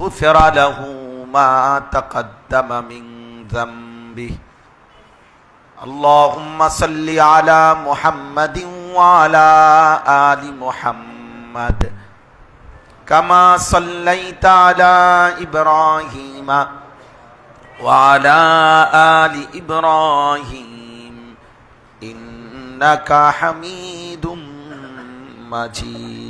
غفر له ما تقدم من ذنبه. اللهم صل على محمد وعلى آل محمد. كما صليت على إبراهيم وعلى آل إبراهيم. إنك حميد مجيد.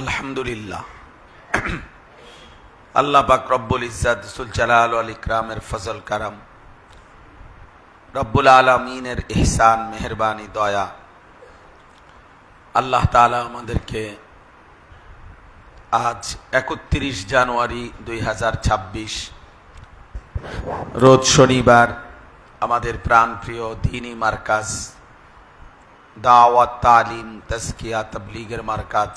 আলহামদুলিল্লাহ। আল্লাহ পাক রব্বুল ইজ্জাত সুল জালাল আল ইকরামের ফজল কারাম, রব্বুল আলমিনের ইহসান, মেহরবানি, দয়া, আল্লাহ তাআলা আমাদেরকে আজ একত্রিশ জানুয়ারি দুই হাজার ছাব্বিশ, রোজ শনিবার আমাদের প্রাণপ্রিয় দিনী মার্কাজ, দাওয়াত, তালিম তস্কিয়া তবলিগের মার্কাজ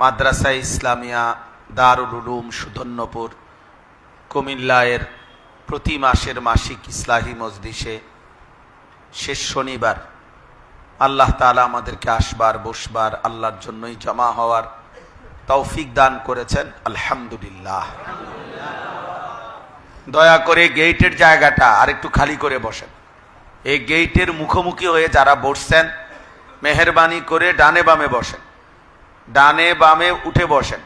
মাদ্রাসা ইসলামিয়া, দারুল উলুম, সুধন্যপুর, কুমিল্লায়ের প্রতি মাসের মাসিক ইসলাহী মজলিসে শেষ শনিবার আল্লাহ তালা আমাদেরকে আসবার, বসবার, আল্লাহর জন্যই জমা হওয়ার তৌফিক দান করেছেন। আলহামদুলিল্লাহ। দয়া করে গেইটের জায়গাটা আর একটু খালি করে বসেন। এই গেইটের মুখোমুখি হয়ে যারা বসছেন, মেহরবানি করে ডানে বামে বসেন। ডানে বামে উঠে বসেন।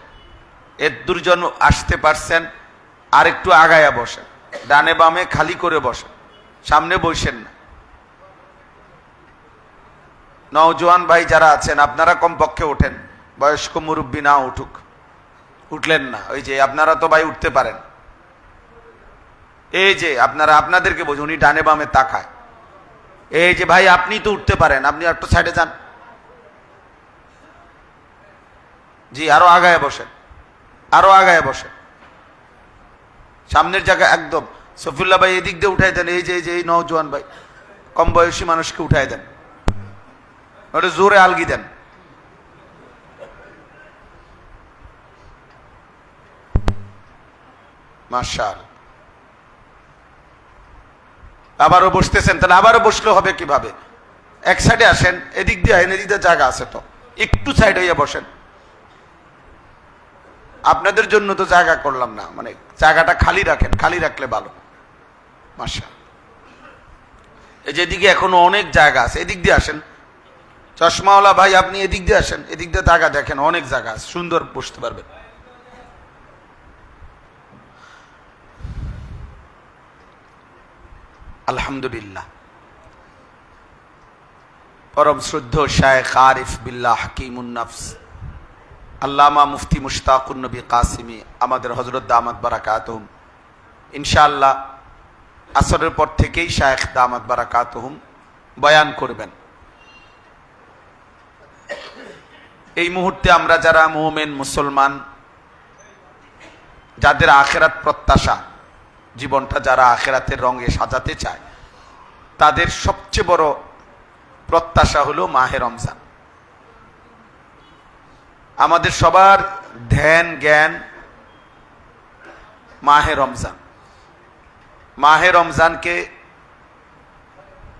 এর দুর্জন আসতে পারছেন আর একটু আগায়া বসেন। ডানে বামে খালি করে বসেন, সামনে বসেন না। নওজোয়ান ভাই যারা আছেন, আপনারা কমপক্ষে ওঠেন। বয়স্ক মুরব্বী না উঠুক। উঠলেন না, ওই যে আপনারা তো ভাই উঠতে পারেন। এই যে আপনারা, আপনাদেরকে বোঝ উনি ডানে বামে তাকায়। এই যে ভাই, আপনি তো উঠতে পারেন, আপনি একটু সাইডে যান। জি, আরও আগায় বসেন। আরও আগায় বসেন। সামনের জায়গা একদম। সফিউল্লাহ ভাই এদিক দিয়ে উঠাই দেন, এই যে এই যে, এই নওজোয়ান ভাই। কম বয়সী মানুষকে উঠাই দেন। ওটা জোরে আলগি দেন। মার্শাল আবারও বসতেছেন, তাহলে আবারও বসলে হবে কীভাবে? এক সাইডে আসেন, এদিক দিয়ে আইন, এদিক দিয়ে জায়গা আছে তো। একটু সাইড হইয়া বসেন। আপনাদের জন্য তো জায়গা করলাম না। মানে জায়গাটা খালি রাখেন, খালি রাখলে ভালো। মাসা এই যেদিকে এখনও অনেক জায়গা আছে, এদিক দিয়ে আসেন। চশমাওয়ালা ভাই, আপনি এদিক দিয়ে আসেন, এদিক দিয়ে জায়গা দেখেন, অনেক জায়গা আছে, সুন্দর বসতে পারবেন। আলহামদুলিল্লাহ। পরম শ্রদ্ধ শায়েখ আরিফ বিল্লাহ হাকিমুন্নাফস আল্লামা মুফতি মুশতাকুর নবী কাসিমি, আমাদের হজরত দামাত বারাকাতহুম। ইনশাআল্লাহ আসরের পর থেকেই শায়েখ দামাত বারাকাতহুম বয়ান করবেন। এই মুহূর্তে আমরা যারা মোমেন, মুসলমান, যাদের আখেরাত প্রত্যাশা, জীবনটা যারা আখেরাতের রঙে সাজাতে চায়, তাদের সবচেয়ে বড় প্রত্যাশা হলো মাহে রমজান। আমাদের সবার ধ্যান, জ্ঞান মাহে রমজান। মাহে রমজানকে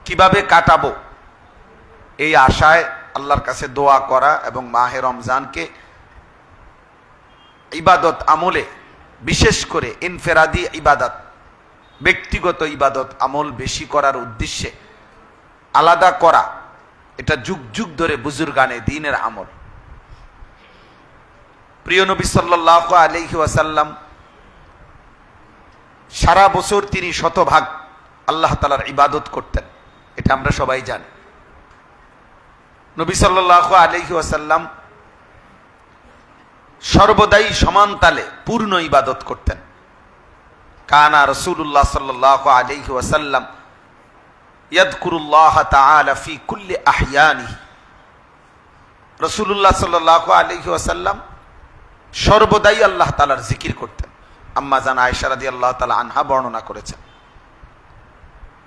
কীভাবে কাটাবো এই আশায় আল্লাহর কাছে দোয়া করা এবং মাহে রমজানকে ইবাদত আমলে, বিশেষ করে ইনফেরাদি ইবাদত, ব্যক্তিগত ইবাদত আমল বেশি করার উদ্দেশ্যে আলাদা করা, এটা যুগ যুগ ধরে বুজুর্গানে দিনের আমল। প্রিয় নবী সাল্লাহ আলহি ওয়াসাল্লাম, সারা বছর তিনি শতভাগ আল্লাহ তালার ইবাদত করতেন। এটা আমরা সবাই জানি। নবী সাল্লাহ আলহি ওয়াসাল্লাম সর্বদাই সমান তালে পূর্ণ ইবাদত করতেন। কানা রসুল্লাহ সাল্লাহ আলহি ওয়াসাল্লাম ইয়াদকুরুল্লাহ তাআলা কুল্লি আহয়ানিহি। রসুল্লাহ সাল্লাহ আলহি ওয়াসাল্লাম সর্বদাই আল্লাহ তালার জিকির করতেন। আম্মা জান আয়সারাদি আল্লাহ তালা আনহা বর্ণনা করেছেন।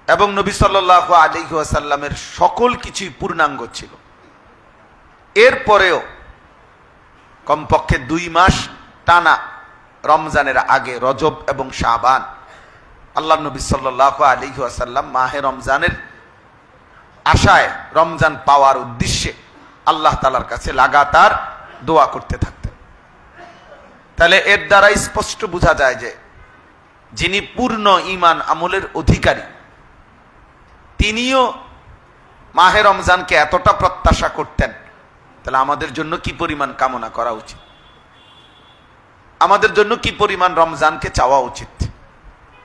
এবং নবী সাল্লাহ আলহি ওয়াসাল্লামের সকল কিছুই পূর্ণাঙ্গ ছিল। এরপরেও কমপক্ষে দুই মাস টানা রমজানের আগে রজব এবং শাবান আল্লাহ নবী সাল্লাহ আলহি আসাল্লাম মাহে রমজানের আশায় রমজান পাওয়ার উদ্দেশ্যে আল্লাহ তালার কাছে লাগাতার দোয়া করতে থাকতেন। তাহলে এর দ্বারা স্পষ্ট বোঝা যায় যে যিনি পূর্ণ ইমান আমলের অধিকারী, তিনিও মাহে রমজানকে এতটা প্রত্যাশা করতেন। তাহলে আমাদের জন্য কি পরিমাণ কামনা করা উচিত? আমাদের জন্য কি পরিমাণ রমজানকে চাওয়া উচিত?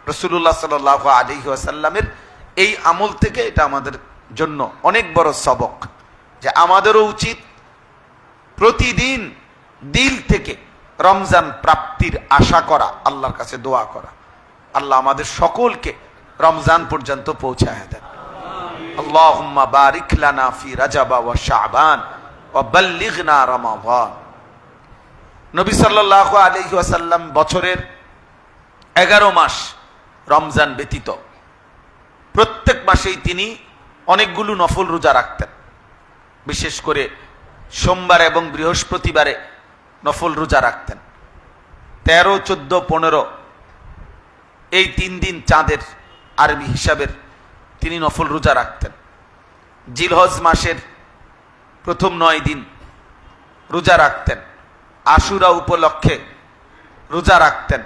রসুল্লাহ সাল আলী আসাল্লামের এই আমল থেকে এটা আমাদের জন্য অনেক বড় সবক, যে আমাদেরও উচিত প্রতিদিন দিল থেকে রমজান প্রাপ্তির আশা করা, আল্লাহর কাছে দোয়া করা। আল্লাহ আমাদের সকলকে রমজান পর্যন্ত পৌঁছায় দেন। আল্লাহুম্মা বারিক লানা ফি রাজাবা ওয়া শাবান ওয়া বাল্লিগনা রমাদান। নবী সাল্লাল্লাহু আলাইহি ওয়াসাল্লাম বছরের এগারো মাস রমজান ব্যতীত। প্রত্যেক মাসেই তিনি অনেকগুলো নফল রোজা রাখতেন। বিশেষ করে সোমবার এবং বৃহস্পতিবারে নফল রোজা রাখতেন। তেরো, চোদ্দ, পনেরো, এই তিন দিন চাঁদের আরবি হিসাবের তিনি নফল রোজা রাখতেন। জিলহজ মাসের প্রথম নয় দিন রোজা রাখতেন। আশুরা উপলক্ষে রোজা রাখতেন।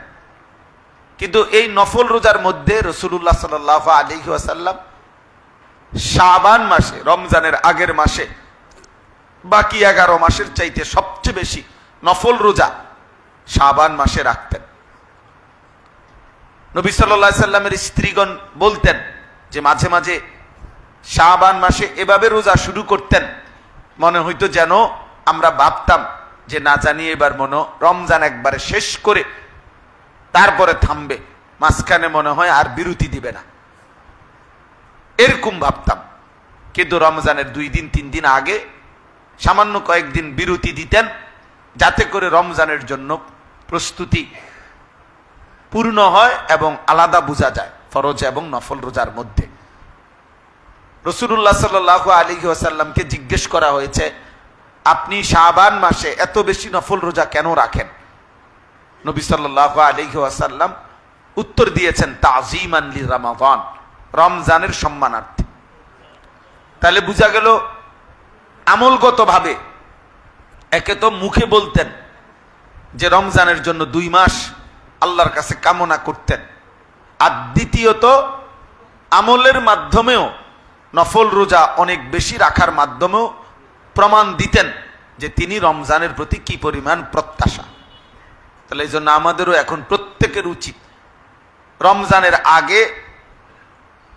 কিন্তু এই নফল রোজার মধ্যে রসুল্লাহ সাল আলী আসাল্লাম শাবান মাসে, রমজানের আগের মাসে, বাকি এগারো মাসের চাইতে সবচেয়ে বেশি নফল রোজা শাবান মাসে রাখতেন। নবী সাল্লা সাল্লামের স্ত্রীগণ বলতেন যে মাঝে মাঝে শাবান মাসে এভাবে রোজা শুরু করতেন। মনে হইতো যেন আমরা ভাবতাম যে না জানি এবার মনে রমজান একবারে শেষ করে তারপরে থামবে। মাঝখানে মনে হয় আর বিরতি দিবে না। এরকম ভাবতাম। কিন্তু রমজানের দুই দিন, তিন দিন আগে সামান্য কয়েকদিন বিরতি দিতেন। যাতে করে রমজানের জন্য প্রস্তুতি পূর্ণ হয় এবং আলাদা বোঝা যায় ফরজ এবং নফল রোজার মধ্যে। রসুল্লাহ সাল আলী ওয়াসাল্লামকে জিজ্ঞেস করা হয়েছে, আপনি শাহবান মাসে এত বেশি নফল রোজা কেন রাখেন? নবী সাল্লাহ আলহি আসাল্লাম উত্তর দিয়েছেন তাজিম আনলি রামাদান, রমজানের সম্মানার্থে। তাহলে বোঝা গেল আমলগতভাবে একে তো মুখে বলতেন যে রমজানের জন্য দুই মাস আল্লাহর কাছে কামনা করতেন। আর দ্বিতীয়ত, আমলের মাধ্যমেও নফল রোজা অনেক বেশি রাখার মাধ্যমেও প্রমাণ দিতেন যে তিনি রমজানের প্রতি কি পরিমাণ প্রত্যাশা। তাহলে এই জন্য আমাদেরও এখন প্রত্যেকের উচিত রমজানের আগে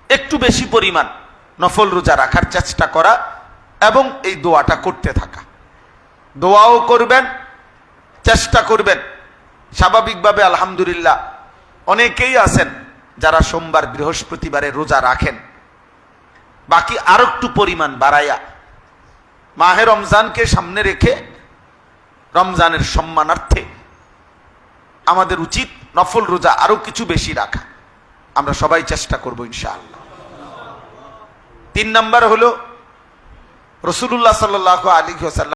একটু বেশি পরিমাণ নফল রোজা রাখার চেষ্টা করা এবং এই দোয়াটা করতে থাকা। দোয়াও করবেন, চেষ্টা করবেন। স্বাভাবিকভাবে আলহামদুলিল্লাহ অনেকেই আছেন যারা সোমবার বৃহস্পতিবারে রোজা রাখেন। বাকি আর একটু পরিমাণ বাড়াইয়া মাহে রমজানকে সামনে রেখে রমজানের সম্মানার্থে আমাদের উচিত নফল রোজা আরও কিছু বেশি রাখা। আমরা সবাই চেষ্টা করব ইনশাআল্লাহ। তিন নম্বর হলো রসুল্লাহ সাল্লাহ আলী